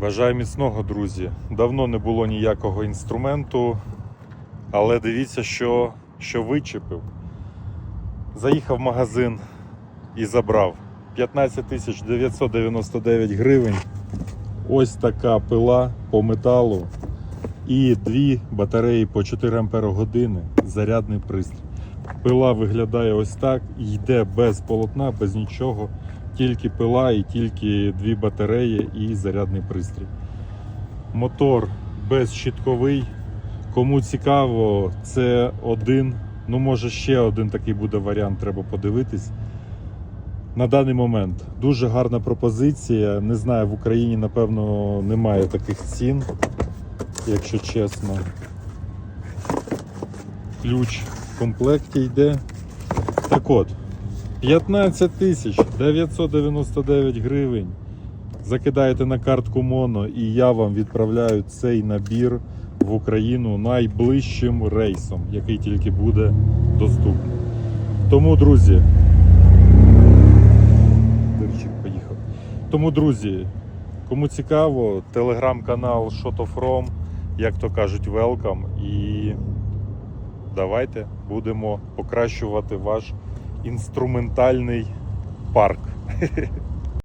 Бажаю міцного, друзі. Давно не було ніякого інструменту, але дивіться, що, що вичепив. Заїхав в магазин і забрав 15 999 гривень. Ось така пила по металу і дві батареї по 4 Ампера години. Зарядний пристрій. Пила виглядає ось так, йде без полотна, без нічого. Тільки пила і тільки дві батареї і зарядний пристрій. Мотор безщітковий. Кому цікаво, це один. Ну, може, ще один такий буде варіант, треба подивитись. На даний момент дуже гарна пропозиція. Не знаю, в Україні, напевно, немає таких цін, якщо чесно. Ключ в комплекті йде. Так от, 15 тисяч 999 гривень. Закидаєте на картку Моно, і я вам відправляю цей набір в Україну найближчим рейсом, який тільки буде доступний. Тому, друзі, поїхав. Тому, друзі, кому цікаво, телеграм-канал Rom, як то кажуть, welcome. І давайте будемо покращувати ваш інструментальний парк.